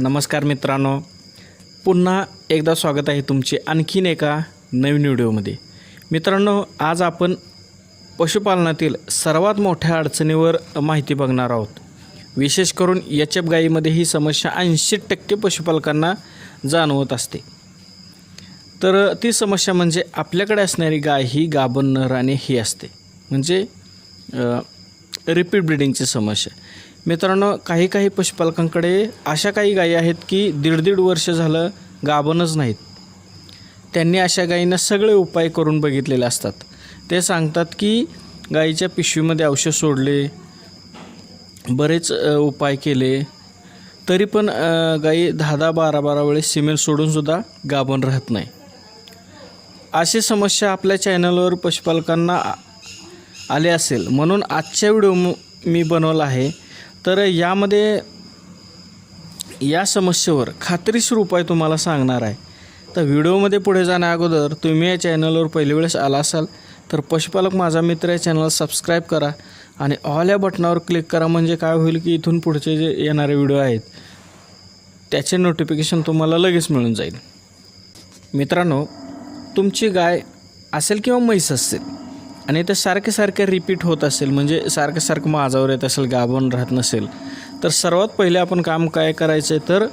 नमस्कार मित्रांनो. पुन्हा एकदा स्वागत आहे तुमचे आणखीन एका नवीन व्हिडिओमध्ये. मित्रांनो आज आपण पशुपालनातील सर्वात मोठ्या अडचणीवर माहिती बघणार आहोत. विशेष करून एच एफ गायीमध्ये ही समस्या ऐंशी टक्के पशुपालकांना जाणवत असते. तर ती समस्या म्हणजे आपल्याकडे असणारी गाय ही गाभण न राहणे ही असते. म्हणजे रिपीट ब्रिडिंगची समस्या. मित्रांनो काही काही पशुपालकांकडे अशा काही गायी आहेत की दीड दीड वर्ष झालं गाभणच नाहीत. त्यांनी अशा गायींना सगळे उपाय करून बघितलेले असतात. ते सांगतात की गायीच्या पिशवीमध्ये औषध सोडले बरेच उपाय केले तरी पण गाई गायी दहा दहा बारा बारा वेळेस सिमेंट सोडूनसुद्धा गाभण राहत नाही. अशी समस्या आपल्या चॅनलवर पशुपालकांना आ- आले असेल. म्हणून आजच्या व्हिडिओ मी बनवला आहे. तर यामध्ये या समस्येवर खात्रीशीर उपाय तुम्हाला सांगणार आहे. तर व्हिडिओमध्ये पुढे जाण्या अगोदर तुम्ही या चॅनलवर पहिल्या वेळेस आला असाल तर पशुपालक माझा मित्र या चॅनल सबस्क्राईब करा आणि ऑल या बटनावर क्लिक करा म्हणजे काय होईल की इथून पुढचे जे येणारे व्हिडिओ आहेत त्याचे नोटिफिकेशन तुम्हाला लगेच मिळून जाईल. मित्रांनो तुमची गाय असेल किंवा म्हैस असेल आणि ते सारखे सारखे रिपीट होत असेल म्हणजे सारखं सारखं माझावर येत असेल गाभण राहत नसेल. तर सर्वात पहिले आपण काम काय करायचं आहे तर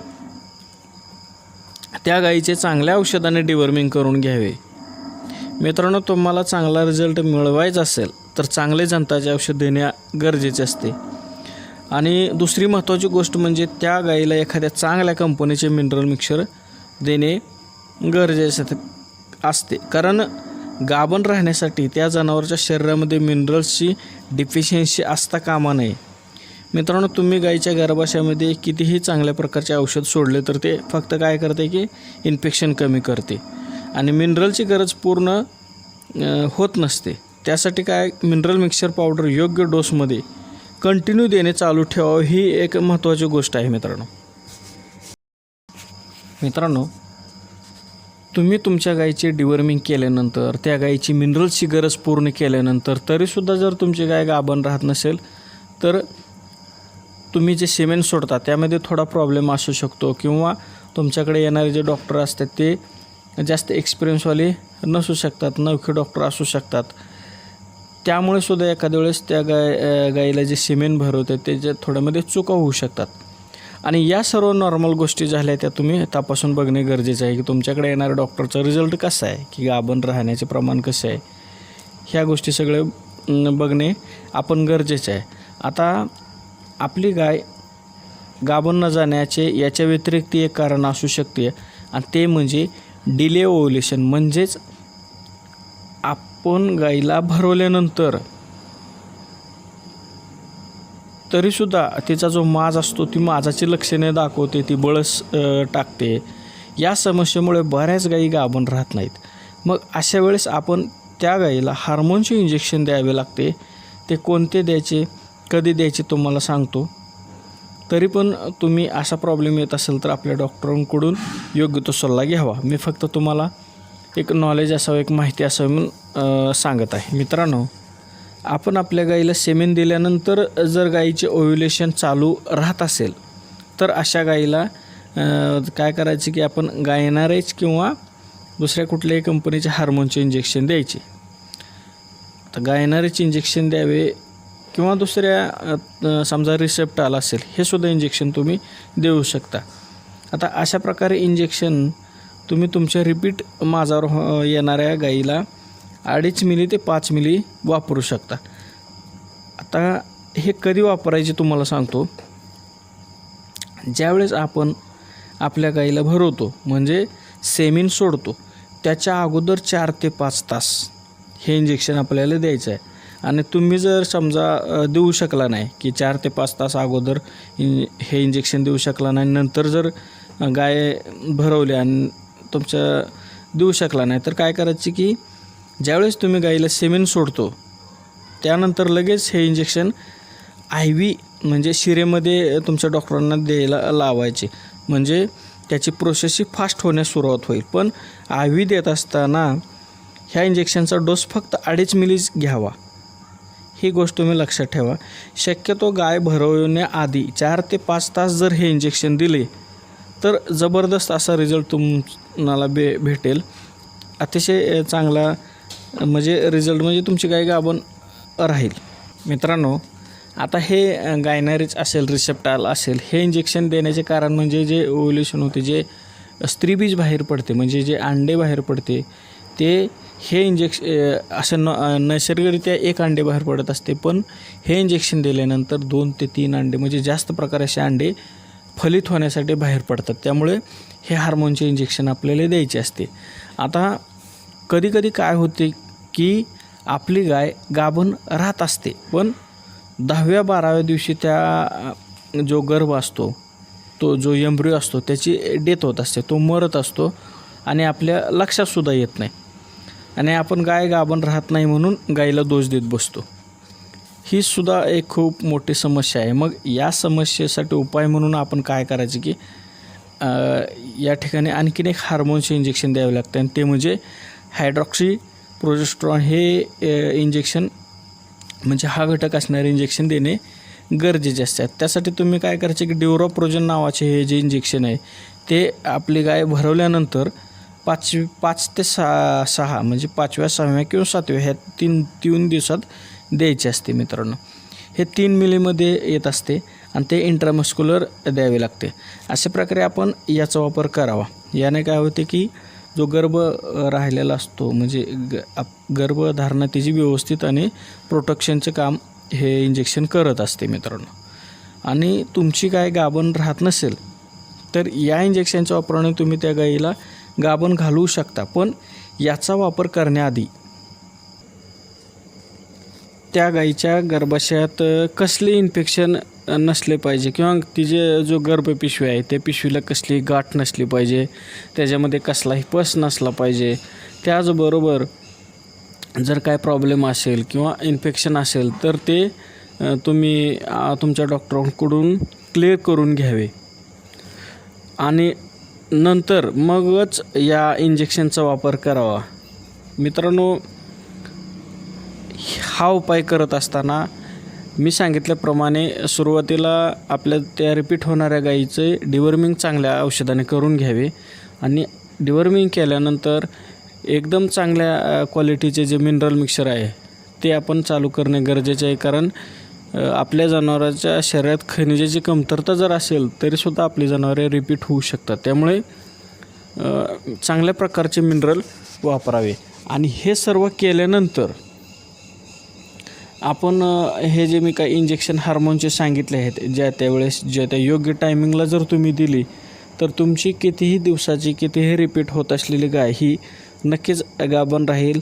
त्या गाईचे चांगल्या औषधाने डिवर्मिंग करून घ्यावे. मित्रांनो तुम्हाला चांगला रिझल्ट मिळवायचा असेल तर चांगले जनताचे औषध देणे गरजेचे असते. आणि दुसरी महत्त्वाची गोष्ट म्हणजे त्या गाईला एखाद्या चांगल्या कंपनीचे मिनरल मिक्सर देणे गरजेचे असते. कारण गाभण राहण्यासाठी त्या जनावरच्या शरीरामध्ये मिनरल्सची डिफिशियन्सी असता कामा नये. मित्रांनो तुम्ही गाईच्या गर्भाशयामध्ये कितीही चांगल्या प्रकारचे औषध सोडले तर ते फक्त काय करते की इन्फेक्शन कमी करते. आणि मिनरलची गरज पूर्ण होत नसते. त्यासाठी काय? मिनरल मिक्सर पावडर योग्य डोसमध्ये कंटिन्यू देणे चालू ठेवावं ही एक महत्त्वाची गोष्ट आहे मित्रांनो. मित्रांनो तुम्ही तुमच्या गायीचे डिवर्मिंग केल्यानंतर त्या गायीची मिनरल्सची गरज पूर्ण केल्यानंतर तरीसुद्धा जर तुमची गाय गाभण राहत नसेल तर तुम्ही जे सिमेंट सोडता त्यामध्ये थोडा प्रॉब्लेम असू शकतो. किंवा तुमच्याकडे येणारे जे डॉक्टर असतात ते जास्त एक्सपिरियन्सवाले नसू शकतात नवखे डॉक्टर असू शकतात. त्यामुळे सुद्धा एखाद्या वेळेस त्या गाय गाईला जे सिमेंट भरवते त्याच्या थोड्यामध्ये चुका होऊ शकतात. आणि या सर्व नॉर्मल गोष्टी झाल्या त्या तुम्ही तपासून बघणे गरजेचं आहे की तुमच्याकडे येणाऱ्या डॉक्टरचा रिझल्ट कसा आहे? की गाभण राहण्याचे प्रमाण कसं आहे? ह्या गोष्टी सगळे बघणे आपण गरजेचं आहे. आता आपली गाय गाभण न जाण्याचे याच्या व्यतिरिक्त एक कारण असू शकते. आणि ते म्हणजे डिले ओव्युलेशन म्हणजेच आपण गाईला भरवल्यानंतर तरीसुद्धा तिचा जो माज असतो ती माजाची लक्षणे दाखवते ती बळस टाकते. या समस्येमुळे बऱ्याच गायी गाभण राहत नाहीत. मग अशा वेळेस आपण त्या गाईला हार्मोनचे इंजेक्शन द्यावे लागते. ते कोणते द्यायचे कधी द्यायचे तुम्हाला सांगतो. तरी पण तुम्ही असा प्रॉब्लेम येत असेल तर आपल्या डॉक्टरांकडून योग्य तो सल्ला घ्यावा. मी फक्त तुम्हाला एक नॉलेज असावं एक माहिती असावी म्हणून सांगत आहे. मित्रांनो आपण आपल्या गाईला सेमेन दिल्यानंतर जर गाईचे ओव्युलेशन चालू राहत असेल तर अशा गाईला काय करायचे की आपण गायनारेज किंवा दुसऱ्या कुठल्याही कंपनीचे हार्मोनचे इंजेक्शन द्यायचे. तर गायनारेचे इंजेक्शन द्यावे किंवा दुसऱ्या समजा रिसेप्ट आला असेल हे सुद्धा इंजेक्शन तुम्ही देऊ शकता. आता अशा प्रकारे इंजेक्शन तुम्ही तुमच्या रिपीट माझावर हो- येणाऱ्या गाईला अडीच मिली ते पाच मिली वापरू शकता. आता हे कधी वापरायचे तुम्हाला सांगतो. ज्यावेळेस आपण आपल्या गाईला भरवतो म्हणजे सेमिन सोडतो त्याच्या अगोदर चार ते पाच तास हे इंजेक्शन आपल्याला द्यायचं आहे. आणि तुम्ही जर समजा देऊ शकला नाही की चार ते पाच तास अगोदर इन हे इंजेक्शन देऊ शकला नाही नंतर जर गाय भरवली आणि तुमच्या देऊ शकला नाही तर काय करायची की ज्यावेळेस तुम्ही गाईला सेमेन सोडतो त्यानंतर लगेच हे इंजेक्शन आय व्ही म्हणजे शिरेमध्ये तुमच्या डॉक्टरांना द्यायला लावायचे. म्हणजे त्याची प्रोसेस ही फास्ट होण्यास सुरुवात होईल. पण आय व्ही देत असताना ह्या इंजेक्शनचा डोस फक्त अडीच मिलीच घ्यावा. ही गोष्ट तुम्ही लक्षात ठेवा. शक्यतो गाय भरवण्याआधी चार ते पाच तास जर हे इंजेक्शन दिले तर जबरदस्त असा रिझल्ट तुम्हाला बे भेटेल. अतिशय चांगला म्हणजे रिझल्ट म्हणजे तुमची गाय गाभण राहील. मित्रांनो आता हे गायनारीच असेल रिसेप्टाल असेल हे इंजेक्शन देण्याचे कारण म्हणजे जे ओव्ह्युलेशन होते जे स्त्रीबीज बाहेर पडते म्हणजे जे अंडे बाहेर पडते ते हे इंजेक्श असं न नैसर्गिकरित्या एक अंडे बाहेर पडत असते पण हे इंजेक्शन दिल्यानंतर दोन ते तीन अंडे म्हणजे जास्त प्रकारे असे अंडे फलित होण्यासाठी बाहेर पडतात. त्यामुळे हे हार्मोनचे इंजेक्शन आपल्याला द्यायचे असते. आता कधीकधी काय होते की आपली गाय गाभण राहत असते. पण दहाव्या बाराव्या दिवशी त्या जो गर्भ असतो तो जो एम्ब्रिओ असतो त्याची डेथ होत असते. तो मरत असतो आणि आपल्या लक्षातसुद्धा येत नाही. आणि आपण गाय गाभण राहत नाही म्हणून गायीला दोष देत बसतो. ही सुद्धा एक खूप मोठी समस्या आहे. मग या समस्येसाठी उपाय म्हणून आपण काय करायचं की या ठिकाणी आणखीन एक हार्मोनचे इंजेक्शन द्यावे लागतं. आणि ते म्हणजे हायड्रॉक्सी प्रोजेस्ट्रॉन हे इंजेक्शन म्हणजे हा घटक असणारे इंजेक्शन देणे गरजेचे असतात. त्यासाठी तुम्ही काय करायचे की ड्युरोप्रोजन नावाचे हे जे इंजेक्शन आहे ते आपली गाय भरवल्यानंतर पाच पाच ते सहा सहा म्हणजे पाचव्या सहाव्या किंवा सातव्या ह्या तीन तीन दिवसात द्यायचे असते मित्रांनो. हे तीन मिलीमध्ये येत असते आणि ते इंट्रामस्क्युलर द्यावे लागते. अशा प्रकारे आपण याचा वापर करावा. याने काय होते की जो गर्भ राहिलेला असतो म्हणजे ग आप गर्भधारणा त्याची व्यवस्थित आणि प्रोटेक्शनचं काम हे इंजेक्शन करत असते मित्रांनो. आणि तुमची गाय गाभण राहत नसेल तर या इंजेक्शनच्या वापराने तुम्ही त्या गायीला गाभण घालवू शकता. पण याचा वापर करण्याआधी त्या गाईच्या गर्भाशयात कसले इन्फेक्शन नसले पाहिजे. किंवा तिचे जो गर्भपिशवी आहे त्या पिशवीला कसली गाठ नसली पाहिजे. त्याच्यामध्ये कसलाही पस नसला पाहिजे. त्याचबरोबर जर काय प्रॉब्लेम असेल किंवा इन्फेक्शन असेल तर ते तुम्ही तुमच्या डॉक्टरांकडून क्लिअर करून घ्यावे. आणि नंतर मगच या इंजेक्शनचा वापर करावा. मित्रांनो हा उपाय करत असताना मी सांगितल्याप्रमाणे सुरुवातीला आपल्या त्या रिपीट होणाऱ्या गाईचे डिवर्मिंग चांगल्या औषधाने करून घ्यावे आणि डिवर्मिंग केल्यानंतर एकदम चांगल्या क्वालिटीचे जे मिनरल मिक्सर आहे ते आपण चालू करणे गरजेचे आहे. कारण आपल्या जनावराच्या शरीरात खनिजाची कमतरता जर असेल तरीसुद्धा आपली जनावरे रिपीट होऊ शकतात. त्यामुळे चांगल्या प्रकारचे मिनरल वापरावे. आणि हे सर्व केल्यानंतर आपण हे जे मी काही इंजेक्शन हार्मोनचे सांगितले आहेत ज्या त्यावेळेस ज्या त्या योग्य टायमिंगला जर तुम्ही दिली तर तुमची कितीही दिवसाची कितीही रिपीट होत असलेली गाय ही नक्कीच गाभण राहील.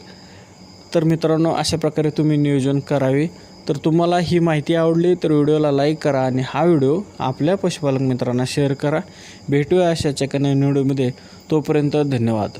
तर मित्रांनो अशा प्रकारे तुम्ही नियोजन करावे. तर तुम्हाला ही माहिती आवडली तर व्हिडिओला लाईक करा आणि हा व्हिडिओ आपल्या पशुपालक मित्रांना शेअर करा. भेटूया अशाच्या एका नवीन व्हिडिओमध्ये तोपर्यंत धन्यवाद.